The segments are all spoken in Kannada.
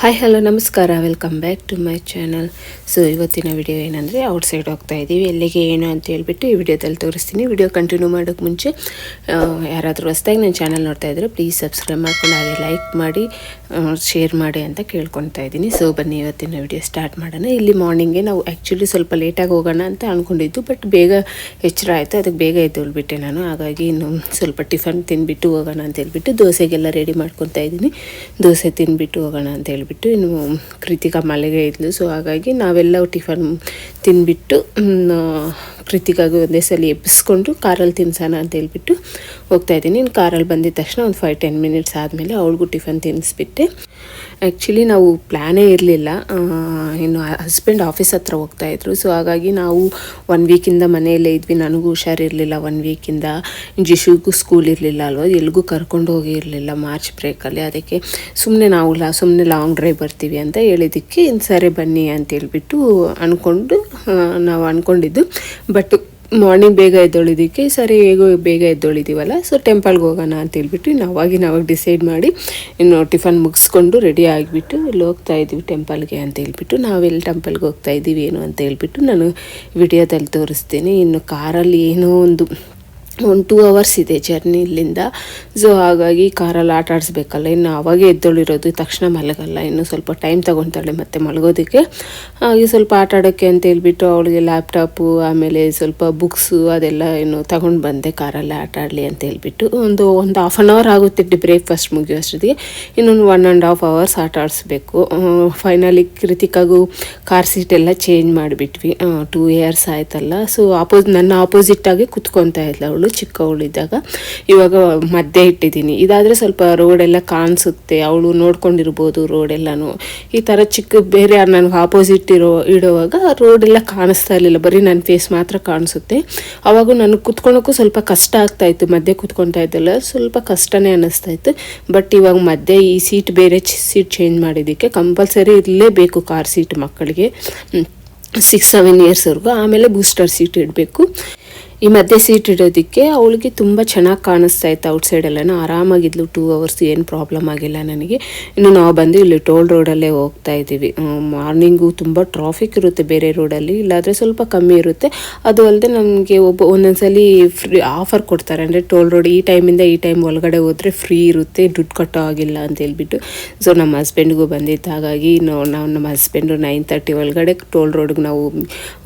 ಹಾಯ್ ಹಲೋ ನಮಸ್ಕಾರ. Welcome back to my channel so ಇವತ್ತಿನ ವಿಡಿಯೋ ಏನಂದರೆ ಔಟ್ಸೈಡ್ ಹೋಗ್ತಾ ಇದ್ದೀವಿ ಎಲ್ಲಿಗೆ ಏನು ಅಂತ ಹೇಳ್ಬಿಟ್ಟು ಈ ವಿಡಿಯೋದಲ್ಲಿ ತೋರಿಸ್ತೀನಿ. ವಿಡಿಯೋ ಕಂಟಿನ್ಯೂ ಮಾಡೋಕ್ಕೆ ಮುಂಚೆ ಯಾರಾದರೂ ಹೊಸ್ದಾಗಿ ನನ್ನ ಚಾನಲ್ ನೋಡ್ತಾ ಇದ್ದರೆ ಪ್ಲೀಸ್ ಸಬ್ಸ್ಕ್ರೈಬ್ ಮಾಡ್ಕೊಂಡು, ಹಾಗೆ ಲೈಕ್ ಮಾಡಿ ಶೇರ್ ಮಾಡಿ ಅಂತ ಕೇಳ್ಕೊತಾ ಇದ್ದೀನಿ ಸೊ ಬನ್ನಿ, ಇವತ್ತಿನ ವಿಡಿಯೋ ಸ್ಟಾರ್ಟ್ ಮಾಡೋಣ. ಇಲ್ಲಿ ಮಾರ್ನಿಂಗೆ ನಾವು ಆ್ಯಕ್ಚುಲಿ ಸ್ವಲ್ಪ ಲೇಟಾಗಿ ಹೋಗೋಣ ಅಂತ ಅಂದ್ಕೊಂಡಿದ್ದು ಬಟ್ ಬೇಗ ಎಚ್ಚರ ಆಯಿತು. ಅದಕ್ಕೆ ಬೇಗ ಎದ್ದೊಳ್ಬಿಟ್ಟೆ ನಾನು. ಹಾಗಾಗಿ ಇನ್ನು ಸ್ವಲ್ಪ ಟಿಫನ್ ತಿನ್ಬಿಟ್ಟು ಹೋಗೋಣ ಅಂತ ಹೇಳ್ಬಿಟ್ಟು, ದೋಸೆಗೆಲ್ಲ ರೆಡಿ ಮಾಡ್ಕೊತಾ ಇದ್ದೀನಿ ದೋಸೆ ತಿನ್ಬಿಟ್ಟು ಹೋಗೋಣ ಅಂತ ಹೇಳ್ಬಿಟ್ಟು. ಇನ್ನು ಕೃತಿಕಾ ಮಳೆಗೆ ಇದ್ಲು. ಸೊ ಹಾಗಾಗಿ ನಾವೆಲ್ಲ ಟಿಫನ್ ತಿಂದ್ಬಿಟ್ಟು ಕೃತಿಕಾಗಿ ಒಂದೇ ಸಲ ಎಬ್ಬಿಸ್ಕೊಂಡು ಕಾರಲ್ಲಿ ತಿನ್ಸೋಣ ಅಂತ ಹೇಳ್ಬಿಟ್ಟು ಹೋಗ್ತಾ ಇದ್ದೀನಿ. ಇನ್ನು ಕಾರಲ್ಲಿ ಬಂದಿದ್ದ ತಕ್ಷಣ ಒಂದು ಫೈವ್ ಟೆನ್ ಮಿನಿಟ್ಸ್ ಆದಮೇಲೆ ಅವಳಿಗೂ ಟಿಫನ್ ತಿನ್ನಿಸ್ಬಿಟ್ಟೆ ಆ್ಯಕ್ಚುಲಿ ನಾವು ಪ್ಲ್ಯಾನೇ ಇರಲಿಲ್ಲ. ಇನ್ನು ಹಸ್ಬೆಂಡ್ ಆಫೀಸ್ ಹತ್ರ ಹೋಗ್ತಾ ಇದ್ರು. ಸೊ ಹಾಗಾಗಿ ನಾವು ಒನ್ ವೀಕಿಂದ ಮನೆಯಲ್ಲೇ ಇದ್ವಿ. ನನಗೂ ಹುಷಾರಿರಲಿಲ್ಲ ಒನ್ ವೀಕಿಂದ ಜಿಶುಗೂ ಸ್ಕೂಲ್ ಇರಲಿಲ್ಲ ಅಲ್ವಾ? ಎಲ್ಲಿಗೂ ಕರ್ಕೊಂಡು ಹೋಗಿರಲಿಲ್ಲ ಮಾರ್ಚ್ ಬ್ರೇಕಲ್ಲಿ ಅದಕ್ಕೆ ಸುಮ್ಮನೆ ನಾವು ಲಾ ಸುಮ್ಮನೆ ಲಾಂಗ್ ಡ್ರೈವ್ ಬರ್ತೀವಿ ಅಂತ ಹೇಳಿದ್ದಕ್ಕೆ ಇನ್ನು ಸರಿ ಬನ್ನಿ ಅಂತ ಹೇಳ್ಬಿಟ್ಟು ಅಂದ್ಕೊಂಡು ನಾವು ಅಂದ್ಕೊಂಡಿದ್ದು ಬಟ್ ಮಾರ್ನಿಂಗ್ ಬೇಗ ಎದ್ದೊಳಿದಕ್ಕೆ ಸರಿ ಹೇಗೋ ಬೇಗ ಎದ್ದೊಳಿದೀವಲ್ಲ. ಸೊ ಟೆಂಪಲ್ಗೆ ಹೋಗೋಣ ಅಂತ ಹೇಳ್ಬಿಟ್ಟು ಇನ್ನು ಅವಾಗಿ ನಾವಾಗ ಡಿಸೈಡ್ ಮಾಡಿ ಇನ್ನು ಟಿಫನ್ ಮುಗಿಸ್ಕೊಂಡು ರೆಡಿ ಆಗಿಬಿಟ್ಟು ಇಲ್ಲಿ ಹೋಗ್ತಾ ಇದ್ದೀವಿ ಟೆಂಪಲ್ಗೆ ಅಂತ ಹೇಳ್ಬಿಟ್ಟು. ನಾವೆಲ್ಲಿ ಟೆಂಪಲ್ಗೆ ಹೋಗ್ತಾ ಇದ್ದೀವಿ ಏನು ಅಂತ ಹೇಳ್ಬಿಟ್ಟು ನಾನು ವಿಡಿಯೋದಲ್ಲಿ ತೋರಿಸ್ತೀನಿ. ಇನ್ನು ಕಾರಲ್ಲಿ ಏನೋ ಒಂದು ಒಂದು ಟೂ ಅವರ್ಸ್ ಇದೆ ಜರ್ನಿ ಇಲ್ಲಿಂದ. ಸೊ ಹಾಗಾಗಿ ಕಾರಲ್ಲಿ ಆಟ ಆಡಿಸ್ಬೇಕಲ್ಲ, ಇನ್ನು ಅವಾಗೇ ಎದ್ದೊಳಿರೋದು, ತಕ್ಷಣ ಮಲಗಲ್ಲ, ಇನ್ನು ಸ್ವಲ್ಪ ಟೈಮ್ ತಗೊತಾಳೆ ಮತ್ತೆ ಮಲಗೋದಕ್ಕೆ. ಹಾಗೆ ಸ್ವಲ್ಪ ಆಟ ಆಡೋಕ್ಕೆ ಅಂತ ಹೇಳಿಬಿಟ್ಟು ಅವಳಿಗೆ ಲ್ಯಾಪ್ಟಾಪು ಆಮೇಲೆ ಸ್ವಲ್ಪ ಬುಕ್ಸು ಅದೆಲ್ಲ ಏನು ತಗೊಂಡು ಬಂದೆ ಕಾರಲ್ಲಿ ಆಟ ಆಡಲಿ ಅಂತ ಹೇಳ್ಬಿಟ್ಟು. ಒಂದು ಒಂದು ಹಾಫ್ ಆನ್ ಅವರ್ ಆಗುತ್ತೆ ಬ್ರೇಕ್ಫಾಸ್ಟ್ ಮುಗಿಯೋಷ್ಟೊತ್ತಿಗೆ ಇನ್ನೊಂದು ಒನ್ ಆ್ಯಂಡ್ ಹಾಫ್ ಅವರ್ಸ್ ಆಟ ಆಡಿಸ್ಬೇಕು. ಫೈನಲಿ ಕೃತಿಕಾಗೂ ಕಾರ್ ಸೀಟ್ ಎಲ್ಲ ಚೇಂಜ್ ಮಾಡಿಬಿಟ್ವಿ. ಟೂ ಇಯರ್ಸ್ ಆಯ್ತಲ್ಲ. ಸೊ ಆಪೋಸ್ ನನ್ನ ಆಪೋಸಿಟ್ಟಾಗಿ ಕುತ್ಕೊತಾ ಇದ್ಲು ಅವಳು. ಚಿಕ್ಕವಳಿದ್ದಾಗ ಇವಾಗ ಮಧ್ಯೆ ಇಟ್ಟಿದ್ದೀನಿ. ಇದಾದರೆ ಸ್ವಲ್ಪ ರೋಡೆಲ್ಲ ಕಾಣಿಸುತ್ತೆ. ಅವಳು ನೋಡ್ಕೊಂಡಿರ್ಬೋದು ರೋಡೆಲ್ಲನೂ ಈ ಥರ ಚಿಕ್ಕ ಬೇರೆ ನನಗೆ ಆಪೋಸಿಟ್ ಇರೋ, ಇಡುವಾಗ ರೋಡೆಲ್ಲ ಕಾಣಿಸ್ತಾ ಇರಲಿಲ್ಲ. ಬರೀ ನನ್ನ ಫೇಸ್ ಮಾತ್ರ ಕಾಣಿಸುತ್ತೆ. ಅವಾಗ ನನಗೆ ಕುತ್ಕೊಳ್ಳೋಕ್ಕೂ ಸ್ವಲ್ಪ ಕಷ್ಟ ಆಗ್ತಾ ಇತ್ತು. ಮಧ್ಯೆ ಕುತ್ಕೊತಾ ಇದ್ದಲ್ಲ ಸ್ವಲ್ಪ ಕಷ್ಟನೇ ಅನ್ನಿಸ್ತಾ ಇತ್ತು. ಬಟ್ ಇವಾಗ ಮಧ್ಯೆ ಈ ಸೀಟ್ ಬೇರೆ ಸೀಟ್ ಚೇಂಜ್ ಮಾಡಿದ್ದಕ್ಕೆ ಕಂಪಲ್ಸರಿ ಇರಲೇಬೇಕು ಕಾರ್ ಸೀಟ್ ಮಕ್ಕಳಿಗೆ. ಸಿಕ್ಸ್ ಸೆವೆನ್ ಇಯರ್ಸ್ವರೆಗೂ ಆಮೇಲೆ ಬೂಸ್ಟರ್ ಸೀಟ್ ಇಡಬೇಕು. ಈ ಮಧ್ಯೆ ಸೀಟ್ ಇಡೋದಕ್ಕೆ ಅವಳಿಗೆ ತುಂಬ ಚೆನ್ನಾಗಿ ಕಾಣಿಸ್ತಾ ಇತ್ತು ಔಟ್ಸೈಡ್ ಎಲ್ಲನೂ ಆರಾಮಾಗಿದ್ಲು ಟೂ ಅವರ್ಸ್ ಏನು ಪ್ರಾಬ್ಲಮ್ ಆಗಿಲ್ಲ ನನಗೆ. ಇನ್ನು ನಾವು ಬಂದು ಇಲ್ಲಿ ಟೋಲ್ ರೋಡಲ್ಲೇ ಹೋಗ್ತಾ ಇದ್ದೀವಿ. ಮಾರ್ನಿಂಗು ತುಂಬ ಟ್ರಾಫಿಕ್ ಇರುತ್ತೆ ಬೇರೆ ರೋಡಲ್ಲಿ ಇಲ್ಲಾದರೆ ಸ್ವಲ್ಪ ಕಮ್ಮಿ ಇರುತ್ತೆ. ಅದು ಅಲ್ಲದೆ ನಮಗೆ ಒಬ್ಬ ಒಂದೊಂದ್ಸಲಿ ಫ್ರೀ ಆಫರ್ ಕೊಡ್ತಾರೆ. ಅಂದರೆ ಟೋಲ್ ರೋಡ್ ಈ ಟೈಮಿಂದ ಈ ಟೈಮ್ ಒಳಗಡೆ ಹೋದರೆ ಫ್ರೀ ಇರುತ್ತೆ, ದುಡ್ಡು ಕಟ್ಟೋ ಆಗಿಲ್ಲ ಅಂತ ಹೇಳ್ಬಿಟ್ಟು. ಸೊ ನಮ್ಮ ಹಸ್ಬೆಂಡ್ಗೂ ಬಂದಿತ್ತು. ಹಾಗಾಗಿ ನಾವು ನಾವು ನಮ್ಮ ಹಸ್ಬೆಂಡು ನೈನ್ ತರ್ಟಿ ಒಳಗಡೆ ಟೋಲ್ ರೋಡ್ಗೆ ನಾವು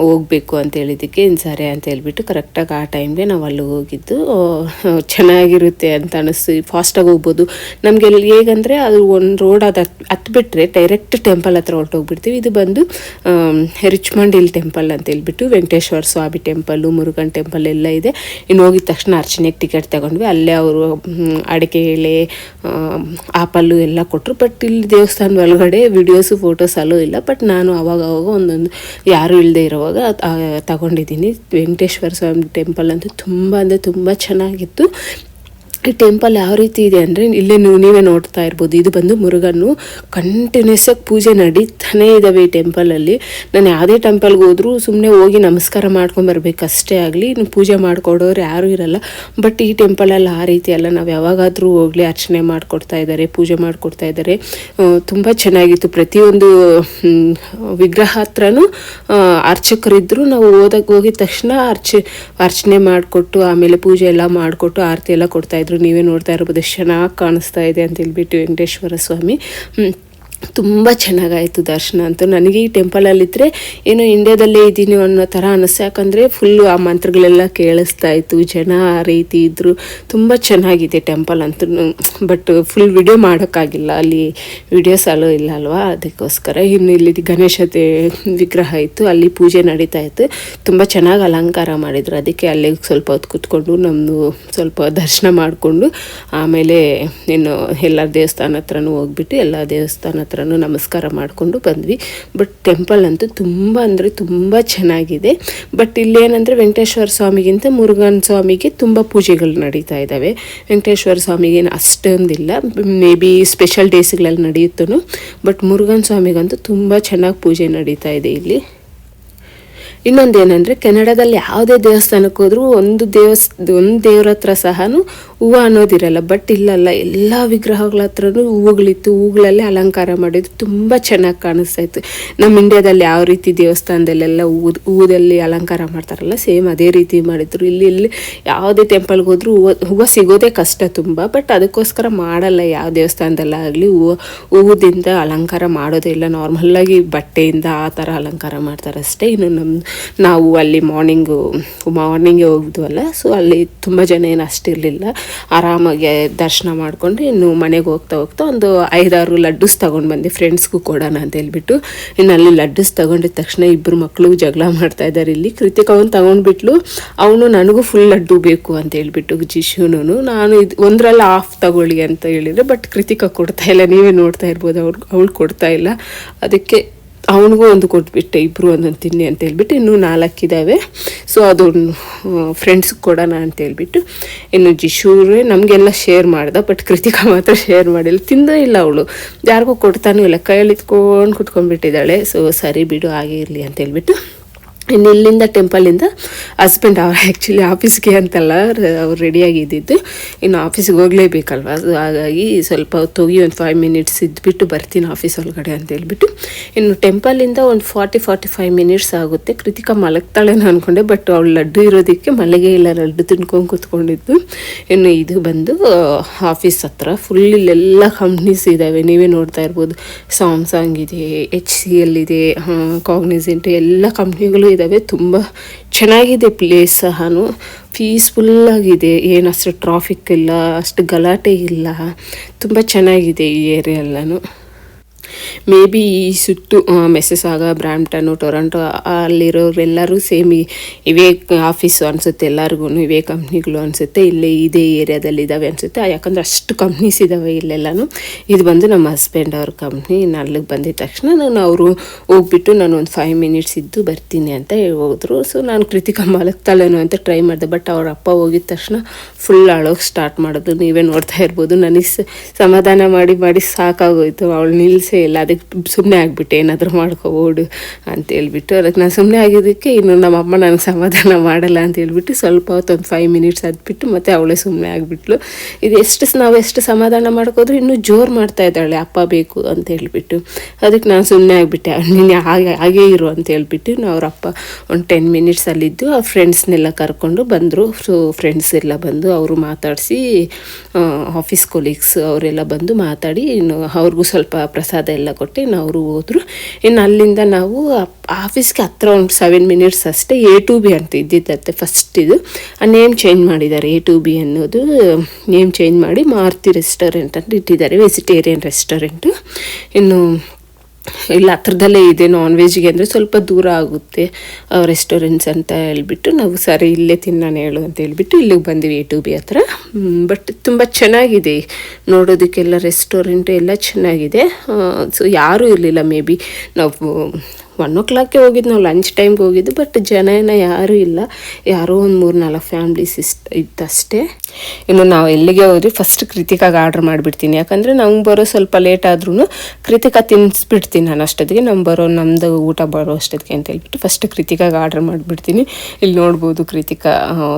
ಹೋಗಬೇಕು ಅಂತ ಹೇಳಿದ್ದಕ್ಕೆ ಸರಿ ಅಂತ ಹೇಳ್ಬಿಟ್ಟು ಕರೆಕ್ಟಾಗಿ ಆ ಟೈಮ್ಗೆ ನಾವು ಅಲ್ಲಿ ಹೋಗಿದ್ದು ಚೆನ್ನಾಗಿರುತ್ತೆ ಅಂತ ಅನಿಸ್ತು. ಫಾಸ್ಟಾಗಿ ಹೋಗ್ಬೋದು. ನಮಗೆ ಹೇಗಂದರೆ ಅದು ಒಂದು ರೋಡ್ ಅದು ಹತ್, ಹತ್ಬಿಟ್ರೆ ಡೈರೆಕ್ಟ್ ಟೆಂಪಲ್ ಹತ್ರ ಹೊರಟೋಗ್ಬಿಡ್ತೀವಿ. ಇದು ಬಂದು ರಿಚ್ಮಂಡ್ ಹಿಲ್ ಟೆಂಪಲ್ ಅಂತ ಹೇಳ್ಬಿಟ್ಟು ವೆಂಕಟೇಶ್ವರ ಸ್ವಾಮಿ ಟೆಂಪಲ್ಲು ಮುರುಗನ್ ಟೆಂಪಲ್ ಎಲ್ಲ ಇದೆ. ಇನ್ನು ಹೋಗಿದ ತಕ್ಷಣ ಅರ್ಚನೆಗೆ ಟಿಕೆಟ್ ತಗೊಂಡ್ವಿ. ಅಲ್ಲೇ ಅವರು ಅಡಿಕೆ ಎಲೆ ಆಪಲ್ಲು ಎಲ್ಲ ಕೊಟ್ಟರು ಬಟ್ ಇಲ್ಲಿ ದೇವಸ್ಥಾನದ ಒಳಗಡೆ ವಿಡಿಯೋಸು ಫೋಟೋಸ್ ಅಲ್ಲೂ ಇಲ್ಲ. ಬಟ್ ನಾನು ಅವಾಗ ಒಂದೊಂದು, ಯಾರು ಇಲ್ಲದೆ ಇರುವಾಗ ತಗೊಂಡಿದ್ದೀನಿ. ವೆಂಕಟೇಶ್ವರ ಸ್ವಾಮಿ ಟೆಂಪಲ್ ಅಂತೂ ತುಂಬ ಅಂದರೆ ತುಂಬ ಚೆನ್ನಾಗಿತ್ತು. ಈ ಟೆಂಪಲ್ ಯಾವ ರೀತಿ ಇದೆ ಅಂದರೆ ಇಲ್ಲಿ ನೀವು ನೀವೇ ನೋಡ್ತಾ ಇರ್ಬೋದು. ಇದು ಬಂದು ಮುರುಗನ್ನು ಕಂಟಿನ್ಯೂಸ್ ಆಗಿ ಪೂಜೆ ನಡೀತಾನೇ ಇದ್ದಾವೆ ಈ ಟೆಂಪಲಲ್ಲಿ ನಾನು ಯಾವುದೇ ಟೆಂಪಲ್ಗೆ ಹೋದರೂ ಸುಮ್ಮನೆ ಹೋಗಿ ನಮಸ್ಕಾರ ಮಾಡ್ಕೊಂಬರ್ಬೇಕಷ್ಟೇ ಆಗಲಿ, ಇನ್ನು ಪೂಜೆ ಮಾಡಿಕೊಡೋರು ಯಾರೂ ಇರಲ್ಲ. ಬಟ್ ಈ ಟೆಂಪಲಲ್ಲಿ ಆ ರೀತಿ ಅಲ್ಲ. ನಾವು ಯಾವಾಗಾದರೂ ಹೋಗಲಿ, ಅರ್ಚನೆ ಮಾಡಿಕೊಡ್ತಾ ಇದ್ದಾರೆ ಪೂಜೆ ಮಾಡಿಕೊಡ್ತಾ ಇದ್ದಾರೆ ತುಂಬ ಚೆನ್ನಾಗಿತ್ತು. ಪ್ರತಿಯೊಂದು ವಿಗ್ರಹ ಹತ್ರನೂ ಅರ್ಚಕರಿದ್ದರೂ ನಾವು ಓದಕ್ಕೆ ಹೋಗಿದ ತಕ್ಷಣ ಅರ್ಚ, ಅರ್ಚನೆ ಮಾಡಿಕೊಟ್ಟು, ಆಮೇಲೆ ಪೂಜೆ ಎಲ್ಲ ಮಾಡಿಕೊಟ್ಟು, ಆರತಿ ಎಲ್ಲ ಕೊಡ್ತಾ ಇದ್ರು ನೀವೇ ನೋಡ್ತಾ ಇರ್ಬೋದು ಎಷ್ಟು ಚೆನ್ನಾಗಿ ಕಾಣಿಸ್ತಾ ಇದೆ ಅಂತ ಹೇಳ್ಬಿಟ್ಟು ವೆಂಕಟೇಶ್ವರ ಸ್ವಾಮಿ. ತುಂಬ ಚೆನ್ನಾಗಾಯಿತು ದರ್ಶನ ಅಂತೂ. ನನಗೆ ಈ ಟೆಂಪಲಲ್ಲಿದ್ದರೆ ಏನೋ ಇಂಡ್ಯಾದಲ್ಲೇ ಇದ್ದೀನಿ ಅನ್ನೋ ಥರ ಅನಿಸ್ತು. ಯಾಕಂದರೆ ಫುಲ್ಲು ಆ ಮಂತ್ರಗಳೆಲ್ಲ ಕೇಳಿಸ್ತಾ ಇತ್ತು. ಜನ ಆ ರೀತಿ ಇದ್ದರು ತುಂಬ ಚೆನ್ನಾಗಿದೆ ಟೆಂಪಲ್ ಅಂತೂ. ಬಟ್ ಫುಲ್ ವಿಡಿಯೋ ಮಾಡೋಕ್ಕಾಗಿಲ್ಲ. ಅಲ್ಲಿ ವಿಡಿಯೋಸ್ ಅಲ್ಲೋ ಇಲ್ಲ ಅಲ್ವಾ? ಅದಕ್ಕೋಸ್ಕರ ಇನ್ನು ಇಲ್ಲಿ ಗಣೇಶ ವಿಗ್ರಹ ಇತ್ತು. ಅಲ್ಲಿ ಪೂಜೆ ನಡೀತಾ ಇತ್ತು. ತುಂಬ ಚೆನ್ನಾಗಿ ಅಲಂಕಾರ ಮಾಡಿದ್ರು. ಅದಕ್ಕೆ ಅಲ್ಲೇ ಸ್ವಲ್ಪ ಹೊತ್ತು ಕೂತ್ಕೊಂಡು ನಮ್ಮದು ಸ್ವಲ್ಪ ದರ್ಶನ ಮಾಡಿಕೊಂಡು ಆಮೇಲೆ ಇನ್ನು ಎಲ್ಲ ದೇವಸ್ಥಾನ ಹತ್ರನೂ ಹೋಗ್ಬಿಟ್ಟು ಎಲ್ಲ ದೇವಸ್ಥಾನ ಹತ್ರನೂ ನಮಸ್ಕಾರ ಮಾಡಿಕೊಂಡು ಬಂದ್ವಿ. ಬಟ್ ಟೆಂಪಲ್ ಅಂತೂ ತುಂಬ ಅಂದರೆ ತುಂಬ ಚೆನ್ನಾಗಿದೆ. ಬಟ್ ಇಲ್ಲೇನಂದರೆ ವೆಂಕಟೇಶ್ವರ ಸ್ವಾಮಿಗಿಂತ ಮುರುಗನ್ ಸ್ವಾಮಿಗೆ ತುಂಬ ಪೂಜೆಗಳು ನಡೀತಾ ಇದ್ದಾವೆ. ವೆಂಕಟೇಶ್ವರ ಸ್ವಾಮಿಗೇನು ಅಷ್ಟೊಂದಿಲ್ಲ. ಮೇ ಬಿ ಸ್ಪೆಷಲ್ ಡೇಸ್ಗಳಲ್ಲಿ ನಡೆಯುತ್ತೂ ಬಟ್ ಮುರುಗನ್ ಸ್ವಾಮಿಗಂತೂ ತುಂಬ ಚೆನ್ನಾಗಿ ಪೂಜೆ ನಡೀತಾ ಇದೆ ಇಲ್ಲಿ. ಇನ್ನೊಂದು ಏನಂದರೆ, ಕೆನಡಾದಲ್ಲಿ ಯಾವುದೇ ದೇವಸ್ಥಾನಕ್ಕೆ ಹೋದರೂ ಒಂದು ದೇವಸ್, ಒಂದು ದೇವ್ರ ಹತ್ರ ಸಹ ಹೂವು ಅನ್ನೋದಿರಲ್ಲ. ಬಟ್ ಇಲ್ಲಲ್ಲ, ಎಲ್ಲ ವಿಗ್ರಹಗಳ ಹತ್ರನೂ ಹೂವುಗಳಿತ್ತು. ಹೂಗಳಲ್ಲೇ ಅಲಂಕಾರ ಮಾಡಿದ್ರು. ತುಂಬ ಚೆನ್ನಾಗಿ ಕಾಣಿಸ್ತಾ ಇತ್ತು. ನಮ್ಮ ಇಂಡಿಯಾದಲ್ಲಿ ಯಾವ ರೀತಿ ದೇವಸ್ಥಾನದಲ್ಲೆಲ್ಲ ಹೂವು, ಹೂವದಲ್ಲಿ ಅಲಂಕಾರ ಮಾಡ್ತಾರಲ್ಲ, ಸೇಮ್ ಅದೇ ರೀತಿ ಮಾಡಿದ್ರು. ಇಲ್ಲಿ ಇಲ್ಲಿ ಯಾವುದೇ ಟೆಂಪಲ್ಗೆ ಹೋದ್ರು ಹೂವು ಹೂವು ಸಿಗೋದೇ ಕಷ್ಟ ತುಂಬ. ಬಟ್ ಅದಕ್ಕೋಸ್ಕರ ಮಾಡಲ್ಲ ಯಾವ ದೇವಸ್ಥಾನದಲ್ಲಾಗಲಿ ಹೂವು, ಹೂವುದಿಂದ ಅಲಂಕಾರ ಮಾಡೋದೇ ಇಲ್ಲ. ನಾರ್ಮಲ್ಲಾಗಿ ಬಟ್ಟೆಯಿಂದ ಆ ಥರ ಅಲಂಕಾರ ಮಾಡ್ತಾರೆ ಅಷ್ಟೇ. ಇನ್ನು ನಮ್ಮ ನಾವು ಅಲ್ಲಿ ಮಾರ್ನಿಂಗು ಮಾರ್ನಿಂಗೇ ಹೋಗಿದ್ವಲ್ಲ ಸೊ ಅಲ್ಲಿ. ತುಂಬ ಜನ ಏನು ಅಷ್ಟಿರಲಿಲ್ಲ ಆರಾಮಾಗಿ ದರ್ಶನ ಮಾಡಿಕೊಂಡು ಇನ್ನು ಮನೆಗೆ ಹೋಗ್ತಾ ಹೋಗ್ತಾ ಒಂದು ಐದಾರು ಲಡ್ಡುಸ್ ತೊಗೊಂಡು ಬಂದೆ. ಫ್ರೆಂಡ್ಸ್ಗೂ ಕೊಡೋಣ ಅಂತ ಹೇಳ್ಬಿಟ್ಟು. ಇನ್ನು ಅಲ್ಲಿ ಲಡ್ಡುಸ್ ತೊಗೊಂಡಿದ್ದ ತಕ್ಷಣ ಇಬ್ಬರು ಮಕ್ಕಳು ಜಗಳ ಮಾಡ್ತಾ ಇದ್ದಾರೆ ಇಲ್ಲಿ. ಕೃತಿಕ್ ಅವನು ತಗೊಂಡ್ಬಿಟ್ಲು. ಅವನು ನನಗೂ ಫುಲ್ ಲಡ್ಡು ಬೇಕು ಅಂತ ಹೇಳ್ಬಿಟ್ಟು ಜಿಶುನು ನಾನು ಇದು ಒಂದರಲ್ಲಿ ಆಫ್ ತಗೊಳ್ಳಿ ಅಂತ ಹೇಳಿದರೆ ಬಟ್ ಕೃತಿಕ ಕೊಡ್ತಾ ಇಲ್ಲ. ನೀವೇ ನೋಡ್ತಾ ಇರ್ಬೋದು. ಅವ್ರು ಅವಳು ಕೊಡ್ತಾ ಇಲ್ಲ. ಅದಕ್ಕೆ ಅವನಿಗೂ ಒಂದು ಕೊಟ್ಬಿಟ್ಟೆ ಇಬ್ಬರು ಒಂದೊಂದು ತಿನ್ನಿ ಅಂತ ಹೇಳ್ಬಿಟ್ಟು ಇನ್ನೂ ನಾಲ್ಕಿದ್ದಾವೆ ಸೊ ಅದು ಫ್ರೆಂಡ್ಸ್ಗೆ ಕೊಡೋಣ ಅಂತ ಹೇಳ್ಬಿಟ್ಟು ಇನ್ನು ಜಿಶೂರೇ ನಮಗೆಲ್ಲ ಶೇರ್ ಮಾಡ್ದ ಬಟ್ ಕೃತಿಕಾ ಮಾತ್ರ ಶೇರ್ ಮಾಡಿಲ್ಲ. ತಿಂದೇ ಇಲ್ಲ ಅವಳು. ಯಾರಿಗೂ ಕೊಡ್ತಾನೂ ಇಲ್ಲ. ಕೈಯಲ್ಲಿ ಇತ್ಕೊಂಡು ಕುತ್ಕೊಂಡ್ಬಿಟ್ಟಿದ್ದಾಳೆ. ಸೊ ಸರಿ ಬಿಡು, ಹಾಗೆ ಇರಲಿ ಅಂತ ಹೇಳ್ಬಿಟ್ಟು ಇನ್ನು ಇಲ್ಲಿಂದ ಟೆಂಪಲಿಂದ ಹಸ್ಬೆಂಡ್ ಅವ್ರು ಆ್ಯಕ್ಚುಲಿ ಆಫೀಸ್ಗೆ ಅಂತಲ್ಲ, ಅವ್ರು ರೆಡಿಯಾಗಿದ್ದಿದ್ದು ಇನ್ನು ಆಫೀಸ್ಗೆ ಹೋಗಲೇಬೇಕಲ್ವ? ಅದು ಹಾಗಾಗಿ ಸ್ವಲ್ಪ ಹೋಗಿ ಒಂದು ಫೈವ್ ಮಿನಿಟ್ಸ್ ಇದ್ಬಿಟ್ಟು ಬರ್ತೀನಿ ಆಫೀಸ್ ಒಳಗಡೆ ಅಂತ ಹೇಳ್ಬಿಟ್ಟು. ಇನ್ನು ಟೆಂಪಲಿಂದ ಒಂದು ಫಾರ್ಟಿ ಫಾರ್ಟಿ ಫೈವ್ ಮಿನಿಟ್ಸ್ ಆಗುತ್ತೆ. ಕೃತಿಕಾ ಮಲಗ್ತಾಳೆ ಅಂದ್ಕೊಂಡೆ ಬಟ್ ಅವಳು ಲಡ್ಡು ಇರೋದಕ್ಕೆ ಮಲಗೆ ಇಲ್ಲ, ಲಡ್ಡು ತಿನ್ಕೊಂಡು ಕೂತ್ಕೊಂಡಿದ್ದು. ಇನ್ನು ಇದು ಬಂದು ಆಫೀಸ್ ಹತ್ರ ಫುಲ್ ಇಲ್ಲೆಲ್ಲ ಕಂಪ್ನೀಸ್ ಇದ್ದಾವೆ ನೀವೇ ನೋಡ್ತಾ ಇರ್ಬೋದು. ಸಾಮ್ಸಂಗ್ ಇದೆ ಎಚ್ ಸಿ ಎಲ್ ಇದೆ ಕಾಗ್ನಿಸೆಂಟ್ ಎಲ್ಲ ಕಂಪ್ನಿಗಳು ಇದ್ದಾವೆ ತುಂಬ ಚೆನ್ನಾಗಿದೆ ಪ್ಲೇಸ್ ಸಹನು ಪೀಸ್ಫುಲ್ಲಾಗಿದೆ ಏನು ಅಷ್ಟು ಟ್ರಾಫಿಕ್ ಇಲ್ಲ, ಅಷ್ಟು ಗಲಾಟೆ ಇಲ್ಲ. ತುಂಬ ಚೆನ್ನಾಗಿದೆ ಈ ಏರಿಯಾ ಎಲ್ಲನೂ ಮೇ ಬಿ ಈ ಸುತ್ತು ಮೆಸಸ್ ಆಗ ಬ್ರಾಂಪ್ಟನು ಟೊರಂಟೊ ಅಲ್ಲಿರೋರೆಲ್ಲರೂ ಸೇಮ್, ಇವೇ ಆಫೀಸು ಅನಿಸುತ್ತೆ ಎಲ್ಲರಿಗೂ ಇವೇ ಕಂಪ್ನಿಗಳು ಅನಿಸುತ್ತೆ, ಇಲ್ಲೇ ಇದೇ ಏರಿಯಾದಲ್ಲಿ ಇದ್ದಾವೆ ಅನಿಸುತ್ತೆ. ಯಾಕಂದರೆ ಅಷ್ಟು ಕಂಪ್ನೀಸ್ ಇದ್ದಾವೆ ಇಲ್ಲೆಲ್ಲನೂ. ಇದು ಬಂದು ನಮ್ಮ ಹಸ್ಬೆಂಡ್ ಅವ್ರ ಕಂಪ್ನಿ ನಾನು ಅಲ್ಲಿಗೆ ಬಂದಿದ ತಕ್ಷಣ ನಾನು ಅವರು ಹೋಗ್ಬಿಟ್ಟು ನಾನು ಒಂದು ಫೈವ್ ಮಿನಿಟ್ಸ್ ಇದ್ದು ಬರ್ತೀನಿ ಅಂತ ಹೋದರು. ಸೊ ನಾನು ಕೃತಿಕಾ ಮಲಗ್ತಾಳೇನೋ ಅಂತ ಟ್ರೈ ಮಾಡಿದೆ. ಬಟ್ ಅವ್ರ ಅಪ್ಪ ಹೋಗಿದ ತಕ್ಷಣ ಫುಲ್ ಅಳೋಕೆ ಸ್ಟಾರ್ಟ್ ಮಾಡೋದು. ನೀವೇ ನೋಡ್ತಾ ಇರ್ಬೋದು. ನನಗೆ ಸಮಾಧಾನ ಮಾಡಿ ಮಾಡಿ ಸಾಕಾಗೋಯ್ತು. ಅವಳು ನಿಲ್ಲಿಸೇ ಇಲ್ಲ. ಅದಕ್ಕೆ ಸುಮ್ಮನೆ ಆಗಿಬಿಟ್ಟೆ, ಏನಾದರೂ ಮಾಡ್ಕೋ ಓಡು ಅಂತ ಹೇಳ್ಬಿಟ್ಟು ಅದಕ್ಕೆ ನಾನು ಸುಮ್ಮನೆ ಆಗಿದ್ದಕ್ಕೆ ಇನ್ನು ನಮ್ಮ ಅಮ್ಮ ನನಗೆ ಸಮಾಧಾನ ಮಾಡಲ್ಲ ಅಂತ ಹೇಳ್ಬಿಟ್ಟು ಸ್ವಲ್ಪ ಹೊತ್ತು ಒಂದು ಫೈವ್ ಮಿನಿಟ್ಸ್ ಅದ್ಬಿಟ್ಟು ಮತ್ತೆ ಅವಳೇ ಸುಮ್ಮನೆ ಆಗಿಬಿಟ್ಲು. ಇದು ಎಷ್ಟು ನಾವು ಎಷ್ಟು ಸಮಾಧಾನ ಮಾಡ್ಕೋದ್ರು ಇನ್ನೂ ಜೋರು ಮಾಡ್ತಾ ಇದ್ದಾಳೆ, ಅಪ್ಪ ಬೇಕು ಅಂತ ಹೇಳ್ಬಿಟ್ಟು. ಅದಕ್ಕೆ ನಾನು ಸುಮ್ಮನೆ ಆಗಿಬಿಟ್ಟೆ ನೀನು ಹಾಗೆ, ಹಾಗೇ ಇರು ಅಂತ ಹೇಳ್ಬಿಟ್ಟು ಅವ್ರ ಅಪ್ಪ ಒಂದು ಟೆನ್ ಮಿನಿಟ್ಸ್ ಅಲ್ಲಿದ್ದು ಆ ಫ್ರೆಂಡ್ಸ್ನೆಲ್ಲ ಕರ್ಕೊಂಡು ಬಂದರು. ಸೊ ಫ್ರೆಂಡ್ಸ್ ಎಲ್ಲ ಬಂದು ಅವರು ಮಾತಾಡಿಸಿ ಆಫೀಸ್ ಕೊಲೀಗ್ಸ್ ಅವರೆಲ್ಲ ಬಂದು ಮಾತಾಡಿ ಇನ್ನು ಅವ್ರಿಗೂ ಸ್ವಲ್ಪ ಪ್ರಸಾದ ಎಲ್ಲ ಕೊಟ್ಟು, ಇನ್ನು ಅವರು ಹೋದರು. ಇನ್ನು ಅಲ್ಲಿಂದ ನಾವು ಆಫೀಸ್ಗೆ ಹತ್ರ ಒಂದು ಸೆವೆನ್ ಮಿನಿಟ್ಸ್ ಅಷ್ಟೇ ಎ ಟು ಬಿ ಅಂತ ಇದ್ದಿದ್ದತ್ತೆ ಫಸ್ಟ್ ಇದು. ಆ ನೇಮ್ ಚೇಂಜ್ ಮಾಡಿದ್ದಾರೆ ಎ ಟು ಬಿ ಅನ್ನೋದು. ನೇಮ್ ಚೇಂಜ್ ಮಾಡಿ ಮಾರುತಿ ರೆಸ್ಟೋರೆಂಟ್ ಅಂತ ಇಟ್ಟಿದ್ದಾರೆ ವೆಜಿಟೇರಿಯನ್ ರೆಸ್ಟೋರೆಂಟು ಇನ್ನು ಇಲ್ಲಿ, ಹತ್ರದಲ್ಲೇ ಇದೆ ನಾನ್ ವೆಜ್ಗೆ ಅಂದರೆ ಸ್ವಲ್ಪ ದೂರ ಆಗುತ್ತೆ. ರೆಸ್ಟೋರೆಂಟ್ಸ್ ಅಂತ ಹೇಳ್ಬಿಟ್ಟು ನಾವು ಸರಿ, ಇಲ್ಲೇ ತಿನ್ನೋಣ, ಹೇಳು ಅಂತ ಹೇಳ್ಬಿಟ್ಟು ಇಲ್ಲಿಗೆ ಬಂದಿವಿ ಎ ಟು ಬಿ ಹತ್ರ. ಬಟ್ ತುಂಬ ಚೆನ್ನಾಗಿದೆ. ನೋಡೋದಕ್ಕೆಲ್ಲ ರೆಸ್ಟೋರೆಂಟ್ ಎಲ್ಲ ಚೆನ್ನಾಗಿದೆ. ಸೊ ಯಾರೂ ಇರಲಿಲ್ಲ ಮೇ ಬಿ ನಾವು ಒನ್ ಓ ಕ್ಲಾಕ್ಗೆ ಹೋಗಿದ್ದು, ನಾವು ಲಂಚ್ ಟೈಮ್ಗೆ ಹೋಗಿದ್ದು ಬಟ್ ಜನ ಏನೋ ಯಾರೂ ಇಲ್ಲ. ಯಾರೋ ಒಂದು ಮೂರು ನಾಲ್ಕು ಫ್ಯಾಮ್ಲೀಸ್ ಇಷ್ಟ ಇತ್ತಷ್ಟೇ ಇನ್ನು ನಾವು ಎಲ್ಲಿಗೆ ಹೋದ್ರಿ ಫಸ್ಟ್ ಕೃತಿಕಾಗ ಆರ್ಡ್ರ್ ಮಾಡಿಬಿಡ್ತೀನಿ. ಯಾಕಂದರೆ ನಂಗೆ ಬರೋ ಸ್ವಲ್ಪ ಲೇಟ್ ಆದ್ರೂ ಕೃತಿಕಾ ತಿನ್ನಿಸ್ಬಿಡ್ತೀನಿ ನಾನು ಅಷ್ಟೊತ್ತಿಗೆ. ನಮ್ಮ ಬರೋ ನಮ್ಮದು ಊಟ ಬರೋ ಅಷ್ಟೊತ್ತಿಗೆ ಅಂತ ಹೇಳ್ಬಿಟ್ಟು ಫಸ್ಟ್ ಕೃತಿಕಾಗ ಆರ್ಡ್ರ್ ಮಾಡಿಬಿಡ್ತೀನಿ. ಇಲ್ಲಿ ನೋಡ್ಬೋದು ಕೃತಿಕಾ